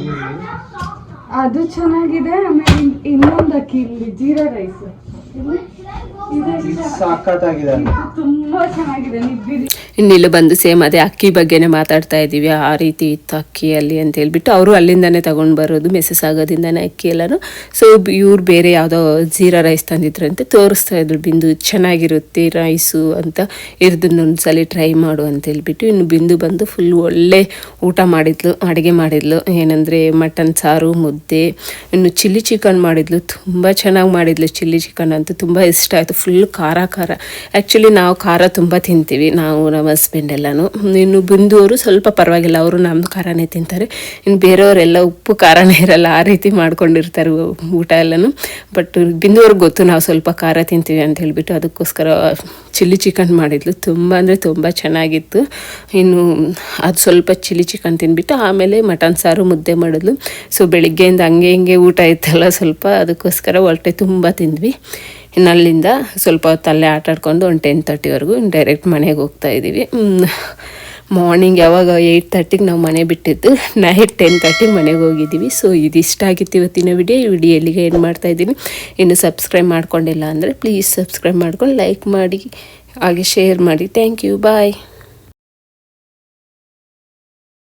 ಅದು ಚೆನ್ನಾಗಿದೆ ಆಮೇಲೆ ಇನ್- ಇನ್ನೊಂದು ಅಕ್ಕಿ ಇಲ್ಲಿ ಜೀರಾ ರೈಸ್ ಅಲ್ಲಿ ತುಂಬಾ ಚೆನ್ನಾಗಿದೆ ನಿಬ್ಬಿರಿ ಇಲ್ಲಿ ಬಂದು ಸೇಮ್ ಅದೇ ಅಕ್ಕಿ ಬಗ್ಗೆನೇ ಮಾತಾಡ್ತಾ ಇದ್ದೀವಿ. ಆ ರೀತಿ ಇತ್ತು ಅಕ್ಕಿಯಲ್ಲಿ ಅಂತ ಹೇಳ್ಬಿಟ್ಟು ಅವರು ಅಲ್ಲಿಂದನೇ ತಗೊಂಡು ಬರೋದು ಮೆಸಸ್ ಆಗೋದಿಂದನೇ ಅಕ್ಕಿ ಎಲ್ಲನೂ. ಸೊ ಇವ್ರು ಬೇರೆ ಯಾವುದೋ ಜೀರಾ ರೈಸ್ ತಂದಿದ್ರಂತೆ ತೋರಿಸ್ತಾ ಇದ್ರು ಬಿಂದು ಚೆನ್ನಾಗಿರುತ್ತೆ ರೈಸು ಅಂತ. ಇರ್ದನ್ನೊಂದ್ಸಲಿ ಟ್ರೈ ಮಾಡು ಅಂತ ಹೇಳ್ಬಿಟ್ಟು ಇನ್ನು ಬಿಂದು ಬಂದು ಫುಲ್ ಒಳ್ಳೆ ಊಟ ಮಾಡಿದ್ಲು ಅಡುಗೆ ಮಾಡಿದ್ಲು. ಏನಂದರೆ ಮಟನ್ ಸಾರು ಮುದ್ದೆ. ಇನ್ನು ಚಿಲ್ಲಿ ಚಿಕನ್ ಮಾಡಿದ್ಲು ತುಂಬ ಚೆನ್ನಾಗಿ ಮಾಡಿದ್ಲು. ಚಿಲ್ಲಿ ಚಿಕನ್ ಅಂತೂ ತುಂಬ ಇಷ್ಟ ಆಯಿತು. ಫುಲ್ ಖಾರ ಖಾರ. ಆ್ಯಕ್ಚುಲಿ ನಾವು ಖಾರ ತುಂಬ ತಿಂತೀವಿ, ನಾವು ನಮ್ಮ ಹಸ್ಬೆಂಡ್ ಎಲ್ಲನೂ. ಇನ್ನು ಬಿಂದು ಅವರು ಸ್ವಲ್ಪ ಪರವಾಗಿಲ್ಲ, ಅವರು ನಮ್ಮ ಖಾರನೇ ತಿಂತಾರೆ. ಇನ್ನು ಬೇರೆಯವರೆಲ್ಲ ಉಪ್ಪು ಖಾರನೇ ಇರಲ್ಲ, ಆ ರೀತಿ ಮಾಡ್ಕೊಂಡಿರ್ತಾರೆ ಊಟ ಎಲ್ಲನೂ. ಬಟ್ ಬಿಂದುವ್ರಿಗೆ ಗೊತ್ತು, ನಾವು ಸ್ವಲ್ಪ ಖಾರ ತಿಂತೀವಿ ಅಂತ ಹೇಳಿಬಿಟ್ಟು ಅದಕ್ಕೋಸ್ಕರ ಚಿಲ್ಲಿ ಚಿಕನ್ ಮಾಡಿದ್ಲು. ತುಂಬ ಅಂದರೆ ತುಂಬ ಚೆನ್ನಾಗಿತ್ತು. ಇನ್ನು ಅದು ಸ್ವಲ್ಪ ಚಿಲ್ಲಿ ಚಿಕನ್ ತಿನ್ಬಿಟ್ಟು ಆಮೇಲೆ ಮಟನ್ ಸಾರು ಮುದ್ದೆ ಮಾಡಿದ್ಲು. ಸೊ ಬೆಳಿಗ್ಗೆಯಿಂದ ಹಂಗೆ ಹಿಂಗೆ ಊಟ ಇತ್ತಲ್ಲ ಸ್ವಲ್ಪ, ಅದಕ್ಕೋಸ್ಕರ ಹೊಟ್ಟೆ ತುಂಬ ತಿಂದ್ವಿ. ಇನ್ನು ಅಲ್ಲಿಂದ ಸ್ವಲ್ಪ ಹೊತ್ತು ಅಲ್ಲೇ ಆಟ ಆಡ್ಕೊಂಡು ಒಂದು ಟೆನ್ ತರ್ಟಿವರೆಗೂ ಡೈರೆಕ್ಟ್ ಮನೆಗೆ ಹೋಗ್ತಾ ಇದ್ದೀವಿ. ಮಾರ್ನಿಂಗ್ ಯಾವಾಗ ಏಯ್ಟ್ ತರ್ಟಿಗೆ ನಾವು ಮನೆ ಬಿಟ್ಟಿದ್ದು ನೈಟ್ ಟೆನ್ ತರ್ಟಿಗೆ ಮನೆಗೆ ಹೋಗಿದ್ದೀವಿ. ಸೊ ಇದಿಷ್ಟ ಆಗಿತ್ತು ಇವತ್ತಿನ ವಿಡಿಯೋ ಈ ವಿಡಿಯೋ ಎಲ್ಲಿಗೆ ಏನು ಮಾಡ್ತಾ ಇದ್ದೀನಿ. ಇನ್ನು ಸಬ್ಸ್ಕ್ರೈಬ್ ಮಾಡ್ಕೊಂಡಿಲ್ಲ ಅಂದರೆ ಪ್ಲೀಸ್ ಸಬ್ಸ್ಕ್ರೈಬ್ ಮಾಡ್ಕೊಂಡು ಲೈಕ್ ಮಾಡಿ, ಹಾಗೆ ಶೇರ್ ಮಾಡಿ. Thank you bye